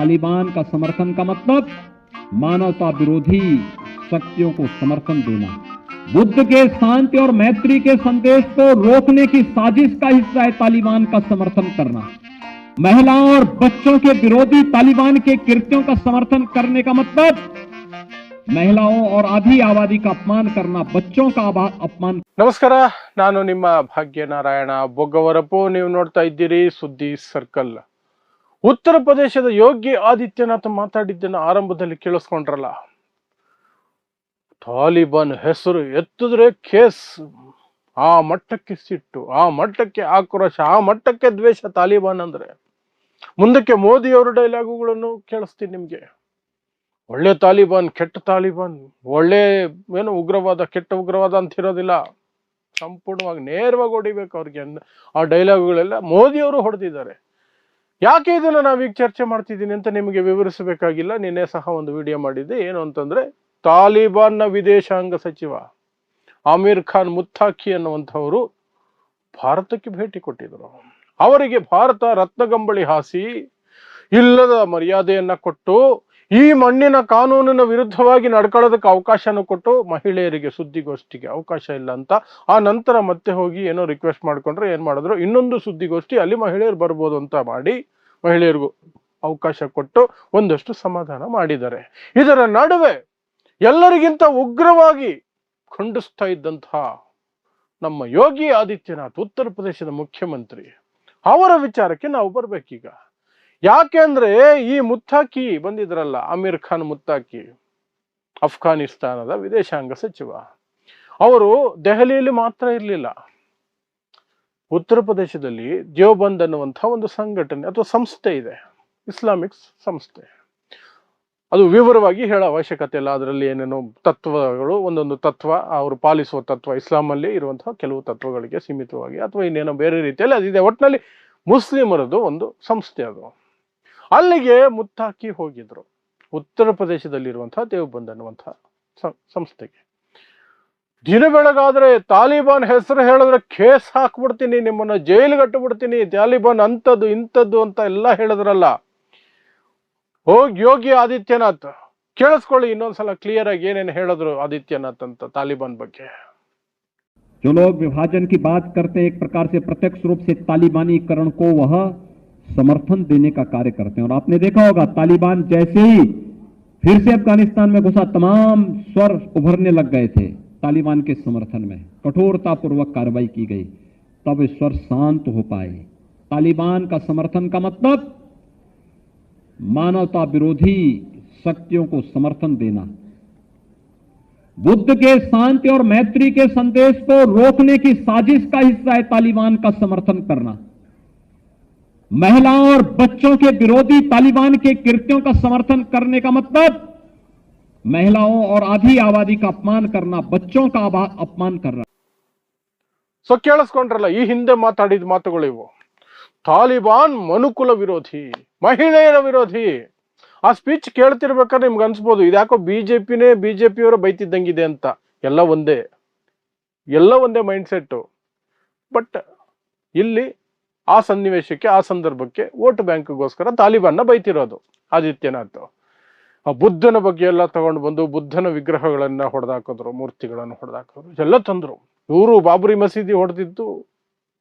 तालिबान का समर्थन का मतलब मानवता विरोधी शक्तियों को समर्थन देना बुद्ध के शांति और मैत्री के संदेश को रोकने की साजिश का हिस्सा है तालिबान का समर्थन करना महिलाओं और बच्चों के विरोधी तालिबान के कृत्यों का समर्थन करने का मतलब महिलाओं और आधी आबादी का अपमान करना बच्चों का आबा- अपमान ನಮಸ್ಕಾರ ನಾನು ನಿಮ್ಮ ಭಾಗ್ಯನಾರಾಯಣ ಬೊಗ್ಗವರಪು ನೀವು ನೋಡ್ತಾ ಇದ್ದೀರಿ ಸುದ್ದಿ ಸರ್ಕಲ್ ಉತ್ತರ ಪ್ರದೇಶದ ಯೋಗಿ ಆದಿತ್ಯನಾಥ್ ಮಾತಾಡಿದ್ದನ್ನು ಆರಂಭದಲ್ಲಿ ಕೇಳಿಸ್ಕೊಂಡ್ರಲ್ಲ. ತಾಲಿಬಾನ್ ಹೆಸರು ಎತ್ತಿದ್ರೆ ಕೇಸ್. ಆ ಮಟ್ಟಕ್ಕೆ ಸಿಟ್ಟು, ಆ ಮಟ್ಟಕ್ಕೆ ಆಕ್ರೋಶ, ಆ ಮಟ್ಟಕ್ಕೆ ದ್ವೇಷ ತಾಲಿಬಾನ್ ಅಂದ್ರೆ. ಮುಂದಕ್ಕೆ ಮೋದಿಯವರ ಡೈಲಾಗುಗಳನ್ನು ಕೇಳಿಸ್ತೀನಿ ನಿಮ್ಗೆ. ಒಳ್ಳೆ ತಾಲಿಬಾನ್, ಕೆಟ್ಟ ತಾಲಿಬಾನ್, ಒಳ್ಳೆ ಏನು ಉಗ್ರವಾದ, ಕೆಟ್ಟ ಉಗ್ರವಾದ ಅಂತ ಇರೋದಿಲ್ಲ. ಸಂಪೂರ್ಣವಾಗಿ ನೇರವಾಗಿ ಹೊಡಿಬೇಕು ಅವ್ರಿಗೆ. ಆ ಡೈಲಾಗುಗಳೆಲ್ಲ ಮೋದಿಯವರು ಹೊಡೆದಿದ್ದಾರೆ. ಯಾಕೆ ಇದನ್ನು ನಾವೀಗ ಚರ್ಚೆ ಮಾಡ್ತಿದ್ದೀನಿ ಅಂತ ನಿಮಗೆ ವಿವರಿಸಬೇಕಾಗಿಲ್ಲ. ನಿನ್ನೆ ಸಹ ಒಂದು ವಿಡಿಯೋ ಮಾಡಿದ್ದೆ. ಏನು ಅಂತಂದ್ರೆ, ತಾಲಿಬಾನ್ನ ವಿದೇಶಾಂಗ ಸಚಿವ ಆಮೀರ್ ಖಾನ್ ಮುತ್ತಾಖಿ ಅನ್ನುವಂಥವರು ಭಾರತಕ್ಕೆ ಭೇಟಿ ಕೊಟ್ಟಿದ್ರು. ಅವರಿಗೆ ಭಾರತ ರತ್ನಗಂಬಳಿ ಹಾಸಿ, ಇಲ್ಲದ ಮರ್ಯಾದೆಯನ್ನ ಕೊಟ್ಟು ಈ ಮಣ್ಣಿನ ಕಾನೂನಿನ ವಿರುದ್ಧವಾಗಿ ನಡ್ಕೊಳ್ಳೋದಕ್ಕೆ ಅವಕಾಶನೂ ಕೊಟ್ಟು ಮಹಿಳೆಯರಿಗೆ ಸುದ್ದಿಗೋಷ್ಠಿಗೆ ಅವಕಾಶ ಇಲ್ಲ ಅಂತ. ಆ ನಂತರ ಮತ್ತೆ ಹೋಗಿ ಏನೋ ರಿಕ್ವೆಸ್ಟ್ ಮಾಡ್ಕೊಂಡ್ರೆ ಏನು ಮಾಡಿದ್ರು? ಇನ್ನೊಂದು ಸುದ್ದಿಗೋಷ್ಠಿ ಅಲ್ಲಿ ಮಹಿಳೆಯರು ಬರ್ಬೋದು ಅಂತ ಮಾಡಿ ಮಹಿಳೆಯರಿಗೂ ಅವಕಾಶ ಕೊಟ್ಟು ಒಂದಷ್ಟು ಸಮಾಧಾನ ಮಾಡಿದ್ದಾರೆ. ಇದರ ನಡುವೆ ಎಲ್ಲರಿಗಿಂತ ಉಗ್ರವಾಗಿ ಖಂಡಿಸ್ತಾ ಇದ್ದಂತಹ ನಮ್ಮ ಯೋಗಿ ಆದಿತ್ಯನಾಥ್, ಉತ್ತರ ಪ್ರದೇಶದ ಮುಖ್ಯಮಂತ್ರಿ, ಅವರ ವಿಚಾರಕ್ಕೆ ನಾವು ಬರ್ಬೇಕೀಗ. ಯಾಕೆಂದ್ರೆ ಈ ಮುತ್ತಾಕಿ ಬಂದಿದ್ರಲ್ಲ, ಅಮೀರ್ ಖಾನ್ ಮುತ್ತಾಕಿ, ಅಫ್ಘಾನಿಸ್ತಾನದ ವಿದೇಶಾಂಗ ಸಚಿವ. ಅವರು ದೆಹಲಿಯಲ್ಲಿ ಮಾತ್ರ ಇರಲಿಲ್ಲ. ಉತ್ತರ ಪ್ರದೇಶದಲ್ಲಿ ದೇವಬಂದ್ ಅನ್ನುವಂತಹ ಒಂದು ಸಂಘಟನೆ ಅಥವಾ ಸಂಸ್ಥೆ ಇದೆ, ಇಸ್ಲಾಮಿಕ್ ಸಂಸ್ಥೆ. ಅದು ವಿವರವಾಗಿ ಹೇಳೋ ಅವಶ್ಯಕತೆ ಇಲ್ಲ. ಅದರಲ್ಲಿ ಏನೇನೋ ತತ್ವಗಳು, ಒಂದೊಂದು ತತ್ವ, ಅವರು ಪಾಲಿಸುವ ತತ್ವ ಇಸ್ಲಾಮಲ್ಲಿ ಇರುವಂತಹ ಕೆಲವು ತತ್ವಗಳಿಗೆ ಸೀಮಿತವಾಗಿ ಅಥವಾ ಇನ್ನೇನೋ ಬೇರೆ ರೀತಿಯಲ್ಲಿ ಅದಿದೆ ಒಟ್ಟಿನಲ್ಲಿ ಮುಸ್ಲಿಮರದು ಒಂದು ಸಂಸ್ಥೆ ಅದು. ಅಲ್ಲಿಗೆ ಮುತ್ತಾಕಿ ಹೋಗಿದ್ರು ಉತ್ತರ ಪ್ರದೇಶದಲ್ಲಿರುವಂತಹ ದೇವಬಂದ್ ಅನ್ನುವಂತಹ ಸ- ಸಂಸ್ಥೆಗೆ ದಿನ ಬೆಳಗಾದ್ರೆ ತಾಲಿಬಾನ್ ಹೆಸರು ಹೇಳಿದ್ರೆ ಕೇಸ್ ಹಾಕ್ಬಿಡ್ತೀನಿ ನಿಮ್ಮನ್ನ ಜೈಲಿಗೆ ಬಿಡ್ತೀನಿ ತಾಲಿಬಾನ್ ಅಂತದ್ದು ಇಂಥದ್ದು ಅಂತ ಎಲ್ಲ ಹೇಳಿದ್ರಲ್ಲ ಹೋಗಿ ಯೋಗಿ ಆದಿತ್ಯನಾಥ್ ಕೇಳಿಸ್ಕೊಳ್ಳಿ ಇನ್ನೊಂದ್ಸಲ ಕ್ಲಿಯರ್ ಆಗಿ ಏನೇನು ಹೇಳಿದ್ರು ಆದಿತ್ಯನಾಥ್ ಅಂತ ತಾಲಿಬಾನ್ ಬಗ್ಗೆ जो लोग विभाजन की बात करते हैं एक प्रकार से प्रत्यक्ष रूप से तालिबानीकरण को वह समर्थन देने का कार्य करते हैं। और आपने देखा होगा, तालिबान जैसे ही फिर से अफ़गानिस्तान में घुसा, तमाम स्वर उभरने लग गए थे तालिबान के समर्थन में। कठोरतापूर्वक कार्रवाई की गई, तब स्वर शांत हो पाए। तालिबान का समर्थन का मतलब मानवता विरोधी शक्तियों को समर्थन देना। बुद्ध के शांति और मैत्री के संदेश को रोकने की साजिश का हिस्सा है तालिबान का समर्थन करना। महिलाओं और बच्चों के विरोधी तालिबान के कृत्यों का समर्थन करने का मतलब महिलाओं और आधी आबादी का अपमान करना बच्चों का आबा- अपमान करना ಸೊ ಕೇಳಿಸ್ಕೊಂಡ್ರಲ್ಲ ಈ ಹಿಂದೆ ಮಾತಾಡಿದ ಮಾತುಗಳು ಇವು ತಾಲಿಬಾನ್ ಮನುಕುಲ ವಿರೋಧಿ ಮಹಿಳೆಯರ ವಿರೋಧಿ ಆ ಸ್ಪೀಚ್ ಕೇಳ್ತಿರ್ಬೇಕಾದ್ರೆ ನಿಮ್ಗೆ ಅನ್ಸ್ಬೋದು ಇದ್ಯಾಕೋ ಬಿಜೆಪಿನೇ ಬಿಜೆಪಿಯವರ ಬೈತಿದ್ದಂಗಿದೆ ಅಂತ ಎಲ್ಲ ಒಂದೇ ಎಲ್ಲ ಒಂದೇ ಮೈಂಡ್ ಸೆಟ್ಟು ಬಟ್ ಇಲ್ಲಿ ಆ ಸನ್ನಿವೇಶಕ್ಕೆ, ಆ ಸಂದರ್ಭಕ್ಕೆ ವೋಟ್ ಬ್ಯಾಂಕ್ಗೋಸ್ಕರ ತಾಲಿಬಾನ್ನ ಬೈತಿರೋದು, ಆದಿತ್ಯನಾಥ್. ಆ ಬುದ್ಧನ ಬಗ್ಗೆ ಎಲ್ಲ ತಗೊಂಡು ಬಂದು ಬುದ್ಧನ ವಿಗ್ರಹಗಳನ್ನ ಹೊಡೆದಾಕಿದ್ರು, ಮೂರ್ತಿಗಳನ್ನು ಹೊಡೆದಾಕಿದ್ರು, ಎಲ್ಲ ತಂದ್ರು. ಇವರು ಬಾಬರಿ ಮಸೀದಿ ಹೊಡೆದಿದ್ದು,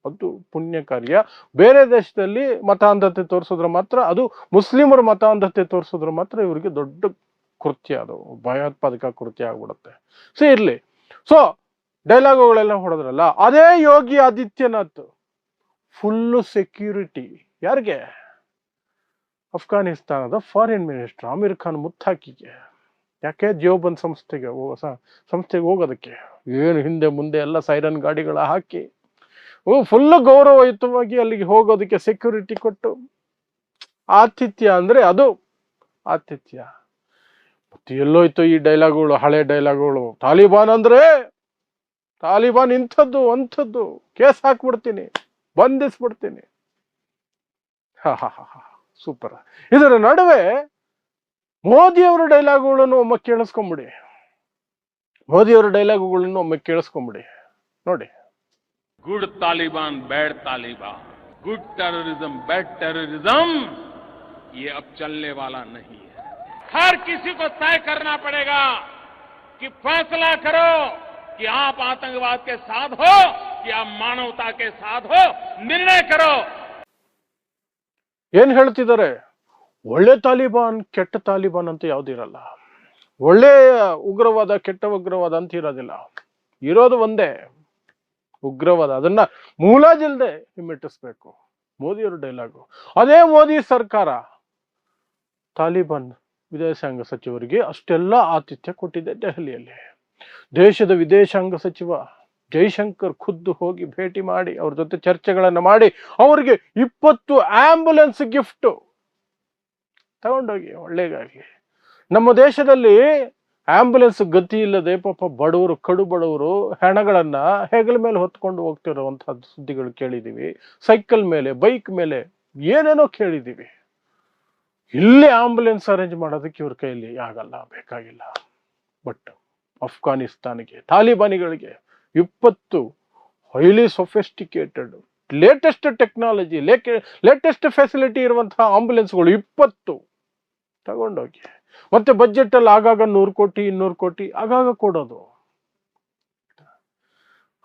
ಅದು ಪುಣ್ಯ ಕಾರ್ಯ. ಬೇರೆ ದೇಶದಲ್ಲಿ ಮತಾಂಧತೆ ತೋರಿಸಿದ್ರೆ ಮಾತ್ರ, ಅದು ಮುಸ್ಲಿಮರ ಮತಾಂಧತೆ ತೋರಿಸಿದ್ರೆ ಮಾತ್ರ ಇವರಿಗೆ ದೊಡ್ಡ ಕೃತ್ಯ ಅದು, ಭಯೋತ್ಪಾದಕ ಕೃತ್ಯ ಆಗ್ಬಿಡುತ್ತೆ. ಸೊ ಇರ್ಲಿ. ಸೊ ಡೈಲಾಗುಗಳೆಲ್ಲ ಹೊಡೆದ್ರಲ್ಲ, ಅದೇ ಯೋಗಿ ಆದಿತ್ಯನಾಥ್. Full security. ಯಾರಿಗೆ? ಅಫ್ಘಾನಿಸ್ತಾನದ ಫಾರಿನ್ ಮಿನಿಸ್ಟರ್ ಆಮೀರ್ ಖಾನ್ ಮುತ್ತಾಕಿಗೆ ಯಾಕೆ ಜಿಯೋಬನ್ ಸಂಸ್ಥೆಗೆ ಹೋಗೋ ಸ- ಸಂಸ್ಥೆಗೆ ಹೋಗೋದಕ್ಕೆ? ಏನು ಹಿಂದೆ ಮುಂದೆ ಎಲ್ಲ ಸೈರನ್ ಗಾಡಿಗಳ ಹಾಕಿ. ಓ, ಫುಲ್ಲು ಗೌರವಯುತವಾಗಿ ಅಲ್ಲಿಗೆ ಹೋಗೋದಕ್ಕೆ ಸೆಕ್ಯೂರಿಟಿ ಕೊಟ್ಟು. ಆತಿಥ್ಯ ಅಂದರೆ ಅದು. ಆತಿಥ್ಯ. ಮತ್ತೆ ಎಲ್ಲೋಯ್ತು ಈ ಡೈಲಾಗ್ಗಳು, ಹಳೆ ಡೈಲಾಗ್ಗಳು. ತಾಲಿಬಾನ್ ಅಂದರೆ? ತಾಲಿಬಾನ್ ಇಂಥದ್ದು, ಅಂಥದ್ದು. ಕೇಸ್ ಹಾಕ್ಬಿಡ್ತೀನಿ. ಬಂಧಿಸ್ಬಿಡ್ತೀನಿ ಹಾ ಹಾ ಹಾ ಹಾ ಸೂಪರ್ ಇದರ ನಡುವೆ ಮೋದಿಯವರ ಡೈಲಾಗುಗಳನ್ನು ಒಮ್ಮೆ ಕೇಳಿಸ್ಕೊಂಬಿಡಿ ಮೋದಿಯವರ ಡೈಲಾಗುಗಳನ್ನು ಒಮ್ಮೆ ಕೇಳಿಸ್ಕೊಂಬಿಡಿ ನೋಡಿ good Taliban bad Taliban good terrorism bad terrorism ये अब चलने वाला नहीं है हर किसी को तय करना पड़ेगा कि फैसला करो कि आप आतंकवाद के साथ हो कि आप मानवता के साथ हो निर्णय करो ಏನ್ ಹೇಳ್ತಿದ್ದಾರೆ ಒಳ್ಳೆ ತಾಲಿಬಾನ್ ಕೆಟ್ಟ ತಾಲಿಬಾನ್ ಅಂತ ಯಾವ್ದಿರಲ್ಲ ಒಳ್ಳೆ ಉಗ್ರವಾದ ಕೆಟ್ಟ ಉಗ್ರವಾದ ಅಂತ ಇರೋದಿಲ್ಲ ಇರೋದು ಒಂದೇ ಉಗ್ರವಾದ ಅದನ್ನ ಮೂಲಾಜಿಲ್ದೆ ಹಿಮ್ಮೆಟ್ಟಿಸ್ಬೇಕು ಮೋದಿಯವ್ರ ಡೈಲಾಗು ಅದೇ ಮೋದಿ ಸರ್ಕಾರ ತಾಲಿಬಾನ್ ವಿದೇಶಾಂಗ ಸಚಿವರಿಗೆ ಅಷ್ಟೆಲ್ಲ ಆತಿಥ್ಯ ಕೊಟ್ಟಿದೆ ದೆಹಲಿಯಲ್ಲಿ ದೇಶದ ವಿದೇಶಾಂಗ ಸಚಿವ ಜೈಶಂಕರ್ ಖುದ್ದು ಹೋಗಿ ಭೇಟಿ ಮಾಡಿ ಅವ್ರ ಜೊತೆ ಚರ್ಚೆಗಳನ್ನು ಮಾಡಿ ಅವರಿಗೆ ಇಪ್ಪತ್ತು ಆಂಬುಲೆನ್ಸ್ ಗಿಫ್ಟ್ ತಗೊಂಡೋಗಿ ಒಳ್ಳೇದಾಗಿ ನಮ್ಮ ದೇಶದಲ್ಲಿ ಆಂಬುಲೆನ್ಸ್ ಗತಿ ಇಲ್ಲದೆ ಪಾಪ ಬಡವರು, ಕಡು ಬಡವರು ಹೆಣಗಳನ್ನ ಹೆಗಲ ಮೇಲೆ ಹೊತ್ಕೊಂಡು ಹೋಗ್ತಿರುವಂತಹ ಸುದ್ದಿಗಳು ಕೇಳಿದೀವಿ. ಸೈಕಲ್ ಮೇಲೆ, ಬೈಕ್ ಮೇಲೆ ಏನೇನೋ ಕೇಳಿದೀವಿ. ಇಲ್ಲೇ ಆಂಬುಲೆನ್ಸ್ ಅರೇಂಜ್ ಮಾಡೋದಕ್ಕೆ ಇವ್ರ ಕೈಯಲ್ಲಿ ಆಗಲ್ಲ, ಬೇಕಾಗಿಲ್ಲ. ಬಟ್ ಅಫ್ಘಾನಿಸ್ತಾನಿಗೆ, ತಾಲಿಬಾನಿಗಳಿಗೆ ಇಪ್ಪತ್ತು highly sophisticated latest technology latest facility ಇರುವಂತಹ ಆಂಬುಲೆನ್ಸ್ಗಳು ಇಪ್ಪತ್ತು. ತಗೊಂಡೋಗಿ. ಮತ್ತೆ ಬಜೆಟ್ ಅಲ್ಲಿ ಆಗಾಗ ನೂರು ಕೋಟಿ, ಇನ್ನೂರು ಕೋಟಿ, ಆಗಾಗ ಕೊಡೋದು.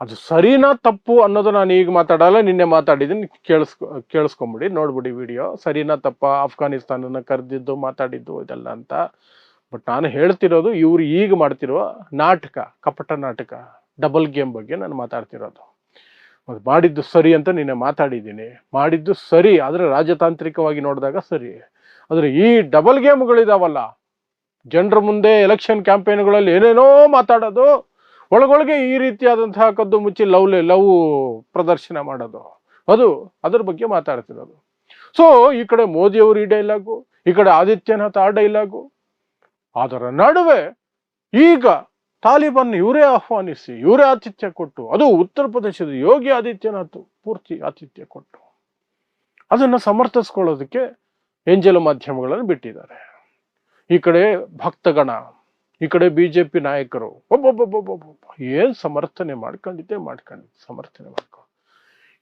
ಅದು ಸರಿನಾ ತಪ್ಪು ಅನ್ನೋದು ನಾನು ಈಗ ಮಾತಾಡಲ್ಲ, ನಿನ್ನೆ ಮಾತಾಡಿದ್ದೀನಿ, ಕೇಳಿಸ್ಕೊ, ಕೇಳಿಸ್ಕೊಂಬಿಡಿ, ನೋಡ್ಬಿಡಿ ವಿಡಿಯೋ ಸರಿನಾ ತಪ್ಪ? ಅಫ್ಘಾನಿಸ್ತಾನನ ಕರೆದಿದ್ದು, ಮಾತಾಡಿದ್ದು, ಇದೆಲ್ಲ ಅಂತ. ಬಟ್ ನಾನು ಹೇಳ್ತಿರೋದು ಇವರು ಈಗ ಮಾಡ್ತಿರುವ ನಾಟಕ, ಕಪಟ ನಾಟಕ. ಡಬಲ್ ಗೇಮ್ ಬಗ್ಗೆ ನಾನು ಮಾತಾಡ್ತಿರೋದು. ಅದು ಮಾಡಿದ್ದು ಸರಿ ಅಂತ ನಿನ್ನೆ ಮಾತಾಡಿದ್ದೀನಿ. ಮಾಡಿದ್ದು ಸರಿ, ಆದರೆ ರಾಜತಾಂತ್ರಿಕವಾಗಿ ನೋಡಿದಾಗ ಸರಿ. ಆದರೆ ಈ ಡಬಲ್ ಗೇಮ್ಗಳಿದಾವಲ್ಲ, ಜನರ ಮುಂದೆ ಎಲೆಕ್ಷನ್ ಕ್ಯಾಂಪೇನ್ಗಳಲ್ಲಿ ಏನೇನೋ ಮಾತಾಡೋದು, ಒಳಗೊಳಗೆ ಈ ರೀತಿಯಾದಂತಹ ಕದ್ದು ಮುಚ್ಚಿ ಲವ್ ಲವ್ ಪ್ರದರ್ಶನ ಮಾಡೋದು. ಅದು ಅದ್ರ ಬಗ್ಗೆ ಮಾತಾಡ್ತಿರೋದು. ಸೊ ಈ ಕಡೆ ಮೋದಿಯವರು ಈ ಡೈಲಾಗು, ಈ ಕಡೆ ಆದಿತ್ಯನಾಥ್ ಆ ಡೈಲಾಗು. ಅದರ ನಡುವೆ ಈಗ ತಾಲಿಬಾನ್ ಇವರೇ ಆಹ್ವಾನಿಸಿ, ಇವರೇ ಆತಿಥ್ಯ ಕೊಟ್ಟು, ಅದು ಉತ್ತರ ಪ್ರದೇಶದ ಯೋಗಿ ಆದಿತ್ಯನಾಥ್ ಪೂರ್ತಿ ಆತಿಥ್ಯ ಕೊಟ್ಟು, ಅದನ್ನು ಸಮರ್ಥಿಸ್ಕೊಳ್ಳೋದಕ್ಕೆ ಎಂಜಲು ಮಾಧ್ಯಮಗಳನ್ನು ಬಿಟ್ಟಿದ್ದಾರೆ. ಈ ಕಡೆ ಭಕ್ತಗಣ, ಈ ಕಡೆ ಬಿ ಜೆ ಪಿ ನಾಯಕರು ಒಬ್ಬೊಬ್ಬೊಬ್ಬೊಬ್ಬೊಬ್ಬ ಏನು ಸಮರ್ಥನೆ ಮಾಡ್ಕೊಂಡಿದ್ದೆ ಮಾಡ್ಕೊಂಡಿದ್ದೆ, ಸಮರ್ಥನೆ ಮಾಡ್ಕೊಂಡು.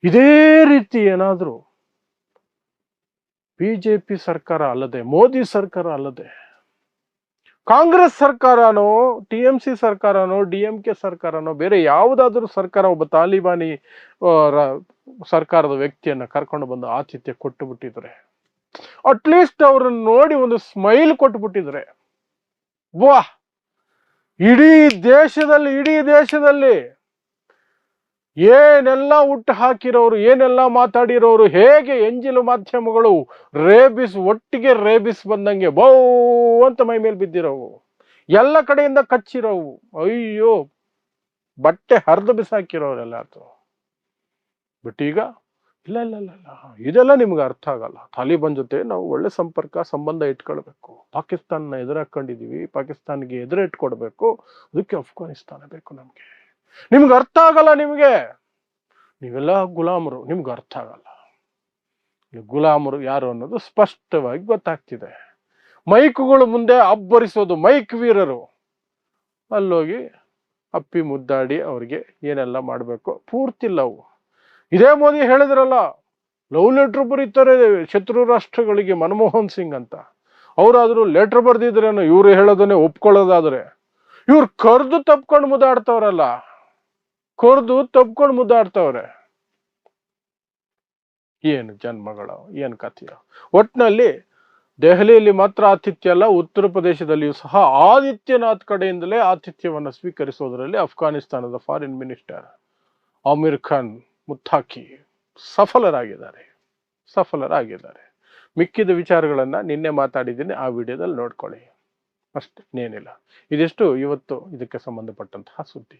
ಇದೇ ರೀತಿ ಏನಾದ್ರೂ ಬಿಜೆಪಿ ಸರ್ಕಾರ ಅಲ್ಲದೆ, ಮೋದಿ ಸರ್ಕಾರ ಅಲ್ಲದೆ ಕಾಂಗ್ರೆಸ್ ಸರ್ಕಾರನೋ, ಟಿ ಎಂ ಸಿ ಸರ್ಕಾರನೋ, ಡಿ ಎಂ ಕೆ ಸರ್ಕಾರನೋ, ಬೇರೆ ಯಾವುದಾದ್ರೂ ಸರ್ಕಾರ ಒಬ್ಬ ತಾಲಿಬಾನಿ ಸರ್ಕಾರದ ವ್ಯಕ್ತಿಯನ್ನ ಕರ್ಕೊಂಡು ಬಂದು ಆತಿಥ್ಯ ಕೊಟ್ಟು ಬಿಟ್ಟಿದ್ರೆ ಅಟ್ಲೀಸ್ಟ್ ಅವ್ರನ್ನ ನೋಡಿ ಒಂದು ಸ್ಮೈಲ್ ಕೊಟ್ಟು ಬಿಟ್ಟಿದ್ರೆ ವಾ ಇಡೀ ದೇಶದಲ್ಲಿ ಇಡೀ ದೇಶದಲ್ಲಿ ಏನೆಲ್ಲ ಹುಟ್ಟು ಹಾಕಿರೋರು, ಏನೆಲ್ಲ ಮಾತಾಡಿರೋರು, ಹೇಗೆ ಎಂಜಿಲು ಮಾಧ್ಯಮಗಳು ರೇಬಿಸ್, ಒಟ್ಟಿಗೆ ರೇಬಿಸ್ ಬಂದಂಗೆ ಬೌ ಅಂತ ಮೈ ಮೇಲೆ ಬಿದ್ದಿರೋವು. ಎಲ್ಲ ಕಡೆಯಿಂದ ಕಚ್ಚಿರೋವು. ಅಯ್ಯೋ, ಬಟ್ಟೆ ಹರಿದು ಬಿಸಾಕಿರೋರೆಲ್ಲ ಬಟ್ ಈಗ ಇಲ್ಲ ಇಲ್ಲ ಇಲ್ಲ ಇಲ್ಲ ಇದೆಲ್ಲ ನಿಮ್ಗೆ ಅರ್ಥ ಆಗಲ್ಲ. ತಾಲಿಬಾನ್ ಜೊತೆ ನಾವು ಒಳ್ಳೆ ಸಂಪರ್ಕ, ಸಂಬಂಧ ಇಟ್ಕೊಳ್ಬೇಕು. ಪಾಕಿಸ್ತಾನ ಎದುರಾಕೊಂಡಿದೀವಿ, ಪಾಕಿಸ್ತಾನ್ಗೆ ಎದುರು ಇಟ್ಕೊಡ್ಬೇಕು. ಅದಕ್ಕೆ ಅಫ್ಘಾನಿಸ್ತಾನ ಬೇಕು ನಮ್ಗೆ. ನಿಮ್ಗೆ ಅರ್ಥ ಆಗಲ್ಲ ನಿಮ್ಗೆ. ನೀವೆಲ್ಲ ಗುಲಾಮರು, ನಿಮ್ಗೆ ಅರ್ಥ ಆಗಲ್ಲ. ಗುಲಾಮರು ಯಾರು ಅನ್ನೋದು ಸ್ಪಷ್ಟವಾಗಿ ಗೊತ್ತಾಗ್ತಿದೆ. ಮೈಕುಗಳು ಮುಂದೆ ಅಬ್ಬರಿಸೋದು ಮೈಕ್ ವೀರರು. ಅಲ್ಲೋಗಿ ಅಪ್ಪಿ ಮುದ್ದಾಡಿ ಅವ್ರಿಗೆ ಏನೆಲ್ಲ ಮಾಡಬೇಕು? ಪೂರ್ತಿ ಲವ್. ಇದೇ ಮೋದಿ ಹೇಳಿದ್ರಲ್ಲ, ಲವ್ ಲೆಟ್ರ್ ಬರೀತಾರೆ ಶತ್ರು ರಾಷ್ಟ್ರಗಳಿಗೆ ಮನಮೋಹನ್ ಸಿಂಗ್ ಅಂತ. ಅವರಾದರೂ ಲೆಟರ್ ಬರ್ದಿದ್ರೇನು ಇವ್ರು ಹೇಳೋದನ್ನೇ ಒಪ್ಕೊಳ್ಳೋದಾದ್ರೆ? ಇವ್ರು ಕರೆದು ತಪ್ಕೊಂಡು ಮುದ್ದಾಡ್ತವ್ರಲ್ಲ. ಕೊರ್ದು ತಬ್ಕೊಂಡು ಮುದ್ದಾಡ್ತವ್ರೆ. ಏನು ಜನ್ಮಗಳ, ಏನು ಕಥೆಯೋ. ಒಟ್ನಲ್ಲಿ ದೆಹಲಿಯಲ್ಲಿ ಮಾತ್ರ ಆತಿಥ್ಯ ಅಲ್ಲ, ಉತ್ತರ ಪ್ರದೇಶದಲ್ಲಿಯೂ ಸಹ ಆದಿತ್ಯನಾಥ್ ಕಡೆಯಿಂದಲೇ ಆತಿಥ್ಯವನ್ನು ಸ್ವೀಕರಿಸೋದರಲ್ಲಿ ಅಫ್ಘಾನಿಸ್ತಾನದ ಫಾರಿನ್ ಮಿನಿಸ್ಟರ್ ಅಮೀರ್ ಖಾನ್ ಮುತ್ತಾಕಿ ಸಫಲರಾಗಿದ್ದಾರೆ ಸಫಲರಾಗಿದ್ದಾರೆ. ಮಿಕ್ಕಿದ ವಿಚಾರಗಳನ್ನ ನಿನ್ನೆ ಮಾತಾಡಿದ್ದೀನಿ, ಆ ವಿಡಿಯೋದಲ್ಲಿ ನೋಡ್ಕೊಳ್ಳಿ. ಅಷ್ಟೇ, ಇನ್ನೇನಿಲ್ಲ. ಇದಿಷ್ಟು ಇವತ್ತು ಇದಕ್ಕೆ ಸಂಬಂಧಪಟ್ಟಂತಹ ಸುದ್ದಿ.